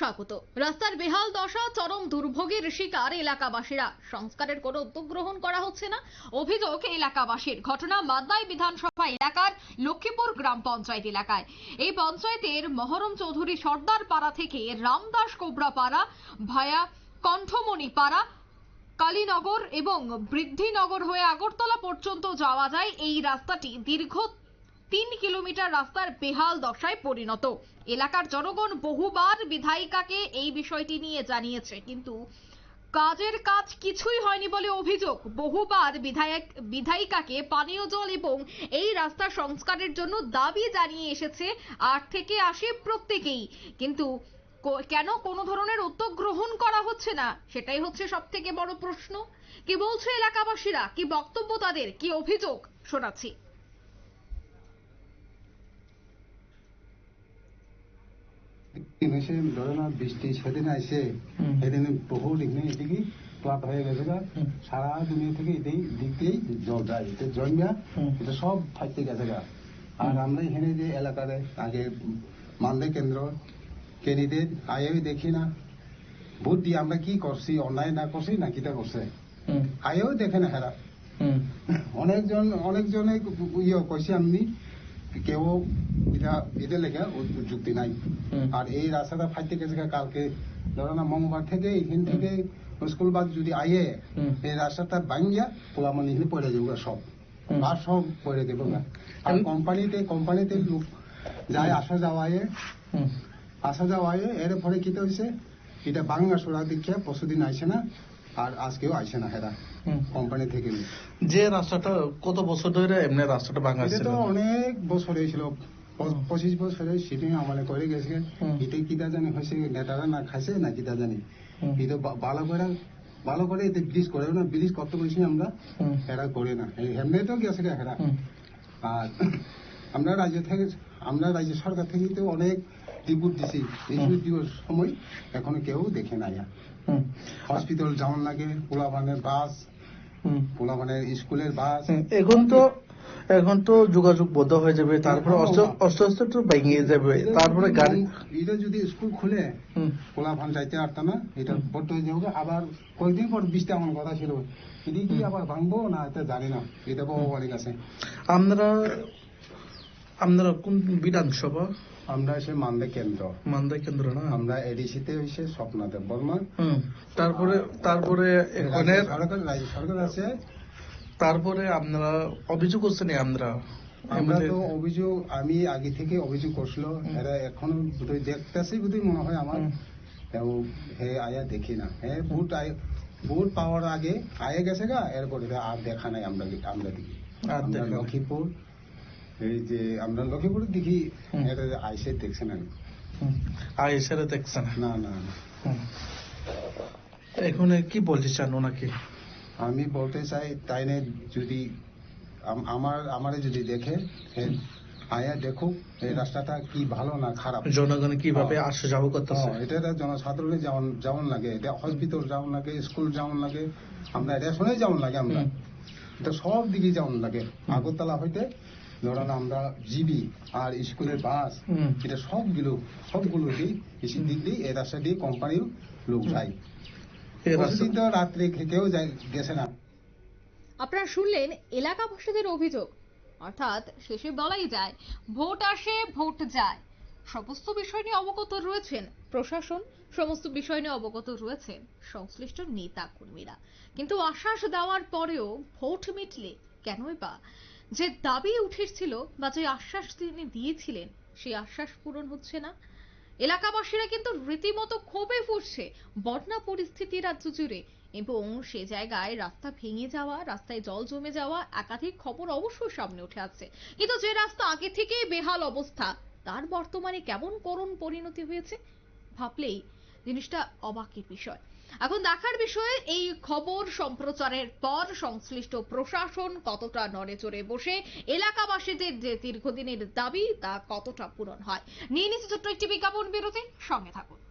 স্বাগত। রাস্তার বেহাল দশা, চরম দুর্ভোগের শিকার এলাকাবাসীরা। সংস্কারের কোনো উদ্যোগ গ্রহণ করা হচ্ছে না। অভিযোগ, এলাকাবাসীর ঘটনা মাদ্দাই বিধানসভা এলাকার লক্ষ্মীপুর গ্রাম পঞ্চায়েত এলাকায়। এই পঞ্চায়েতের মহরম চৌধুরী সর্দার পাড়া থেকে রামদাস কোবরা পাড়া ভায়া কণ্ঠমণি পাড়া, কালীনগর এবং বৃদ্ধিনগর হয়ে আগরতলা পর্যন্ত যাওয়া যায়। এই রাস্তাটি দীর্ঘ তিন কিলোমিটার রাস্তার বেহাল দশায় পরিণত। এলাকার জনগণ বহুবার বিধায়িকাকে এই বিষয়টি নিয়ে জানিয়েছে, কিন্তু কাজের কাজ কিছুই হয়নি বলে অভিযোগ। বহুবার বিধায়ক, বিধায়িকাকে পানীয় জল এবং এই রাস্তা সংস্কারের জন্য দাবি জানিয়ে এসেছে আট থেকে আশি প্রত্যেকেই। কিন্তু কেন কোনো ধরনের উদ্যোগ গ্রহণ করা হচ্ছে না? সেটাই হচ্ছে সব থেকে বড় প্রশ্ন। কি বলছে এলাকাবাসীরা? কি বক্তব্য তাদের? কি অভিযোগ? শোনাচ্ছি। এসে ধরে না বৃষ্টি সেদিন আইসে সেদিন বহু এদিকে প্লাট হয়ে গেছে সারা দুনিয়া থেকে এদিক দিক দিয়েই জল যায়। এটা হুম। এটা সব গেছে গা। আর আমরা এখানে যে এলাকাতে আগে কেন্দ্র কেনিদের আয়েও দেখি না। ভোট দিয়ে আমরা কি করছি অন্যায় না করছি না কিটা করছে আয়েও দেখে না হেরা অনেকজন অনেকজনে ইয়ে কইছে আমি কেউ এটা এটা লেখা যুক্তি নাই। আর এই রাস্তাটা ফাইতে গেছে কালকে। ধরো না মঙ্গলবার থেকে এখান থেকে স্কুল বাস যদি আইয়ে এই রাস্তাটা ভাঙ্গিয়া পোলামন এখানে পড়ে যাব সব। আর সব পড়ে দেবো গা। আর কোম্পানিতে কোম্পানিতে লোক যায় আসা যাওয়ায় আসা যাওয়ায় এর পরে কি হয়েছে এটা বাংলা সোড়া দীক্ষা পরশুদিন আইসে না। আর আজকেও আইসে না হেরা। কোম্পানি থেকে যে রাস্তাটা কত বছর ধরে এমনি রাস্তাটা ভাঙা ছিল? তো অনেক বছর হয়েছিল পঁচিশ বছরে শিপিং আমলে করে গেছে। এটা কিটা জানি হয়েছে নেতারা না খাইছে না কিটা জানি। এটা ভালো করে ভালো করে এতে ব্রিজ করে না ব্রিজ কত করেছি আমরা হুম, এরা করে না। এমনি তো গেছে রে এরা হুম, আর আমরা রাজ্য থেকে আমরা রাজ্য সরকার থেকে তো অনেক রিপোর্ট দিছি। রিপোর্ট দিবার সময় এখনও কেউ দেখে নাই হসপিটাল যেমন লাগে পোলাভানের বাস হুম। পোলাভানের স্কুলের বাস। এখন তো এখন তো যোগাযোগ বন্ধ হয়ে যাবে তারপরে অস্তে আস্তে আস্তে তো ভেঙে যাবে তারপরে গাড়ি এটা যদি স্কুল খুলে পোলা ফান যাইতে পারতো না এটা বড্ড হয়ে যাবে। আবার কয়েকদিন পর বৃষ্টি আমার কথা ছিল। এদিকে কি আবার ভাঙবো না এটা জানি না। এটা ভগবানের কাছে। আমরা আপনারা কোন বিধানসভা আমরা এসে মানদে কেন্দ্র। মান্দা কেন্দ্র না? আমরা এডিসিতে হয়েছে স্বপ্নদেব বর্মা। তারপরে তারপরে এখানে রাজ্য সরকার আছে। তারপরে আপনারা অভিযোগ করছেন আমরা আমরা তো অভিযোগ আমি আগে থেকে অভিযোগ করছিল। এরা এখনও বোধহয় দেখতেছি বোধহয় মনে হয় আমার। হে আয়া দেখি না। হে বুট আয় বুট পাওয়ার আগে আয়ে গেছে গা। এরপরে আর দেখা নাই আমরা আমরা আমরা লক্ষ্মীপুর এই যে আমরা লক্ষ্মীপুর দেখি এটা আইসে দেখছে না আর এছাড়া দেখছেন। না না না। এখন কি বলতে চান ওনাকে? আমি বলতে চাই তাই যদি আমার আমারে যদি দেখে আয়া দেখুক এই রাস্তাটা কি ভালো না খারাপ। জনগণ কীভাবে হ্যাঁ। আসা যাব করতেছে। হ্যাঁ, এটা এটা জনসাধারণের যেমন যেমন লাগে এটা হসপিটাল যেমন লাগে স্কুল যেমন লাগে আমরা এটা শুনে যেমন লাগে আমরা। এটা সব দিকে যেমন লাগে। আগরতলা হইতে ধরেন আমরা জিবি আর স্কুলের বাস এটা সবগুলো সবগুলো দিক কৃষি দিক দিয়ে এই রাস্তা দিয়ে কোম্পানির লোক যায় তো রাত্রে খেতেও যায় গেছে না। আপনারা শুনলেন এলাকাবাসীদের অভিযোগ। অর্থাৎ শেষে বলাই যায় ভোট আসে ভোট যায়। সমস্ত বিষয় নিয়ে অবগত রয়েছেন প্রশাসন সমস্ত বিষয় নিয়ে অবগত রয়েছেন সংশ্লিষ্ট নেতা কর্মীরা। কিন্তু আশ্বাস দেওয়ার পরেও ভোট মিটলে কেনই বা যে দাবি উঠেছিল বা যে আশ্বাস তিনি দিয়েছিলেন, সেই আশ্বাস পূরণ হচ্ছে না। এলাকাবাসীরা কিন্তু রীতিমতো ক্ষোভে ফুটছে বন্যা পরিস্থিতি রাজ্য জুড়ে এবং সে জায়গায় রাস্তা ভেঙে যাওয়া, রাস্তায় জল জমে যাওয়া একাধিক খবর অবশ্যই সামনে উঠে আসছে। কিন্তু যে রাস্তা আগে থেকেই বেহাল অবস্থা, তার বর্তমানে কেমন করুণ পরিণতি হয়েছে ভাবলেই জিনিসটা অবাকের বিষয়। এখন দেখার বিষয়ে এই খবর সম্প্রচারের পর সংশ্লিষ্ট প্রশাসন কতটা নড়ে চড়ে বসে, এলাকাবাসীদের যে দীর্ঘদিনের দাবি তা কতটা পূরণ হয়। নিয়ে নিচ্ছে ছোট্ট একটি বিজ্ঞাপন বিরতি, সঙ্গে থাকুন।